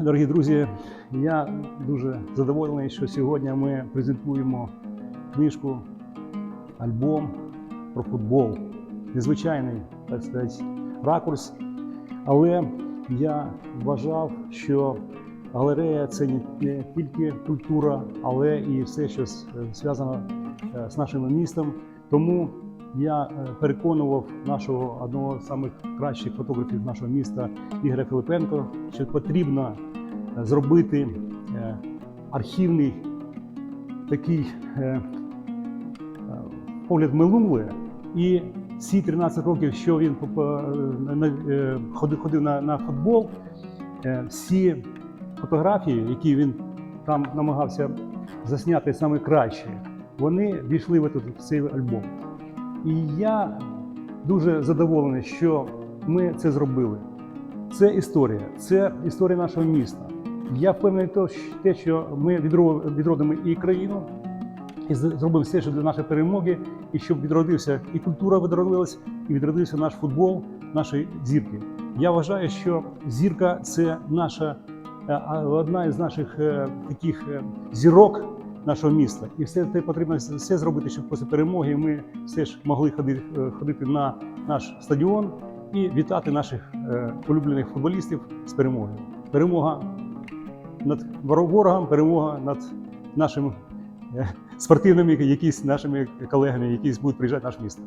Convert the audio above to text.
Дорогі друзі, я дуже задоволений, що сьогодні ми презентуємо книжку, альбом про футбол. Незвичайний, так сказати, ракурс. Але я вважав, що галерея це не тільки культура, але і все, що зв'язано е, з нашим містом. Тому я е, переконував нашого одного з самих кращих фотографів нашого міста Ігоря Филипенко, що потрібно е, зробити е, архівний такий погляд минуле. І ці 13 років, що він ходив, на, на футбол, всі фотографії, які він там намагався засняти саме кращі, вони війшли в цей альбом. І я дуже задоволений, що ми це зробили. Це історія, це історія нашого міста. Я впевнений, те, що ми відродимо і країну, і зробимо все, що для нашої перемоги, і щоб відродився і культура відродилась, і відродився наш футбол, наші зірки. Я вважаю, що зірка це наша е, одна із наших е, таких е, зірок нашого міста. І все це потрібно все зробити, щоб після перемоги ми все ж могли ходити, е, ходити на наш стадіон і вітати наших е, улюблених футболістів з перемогою. Перемога над воро- ворогом, перемога над нашими е, спортивними якісь нашими колегами, які будуть приїжджати в наше місто.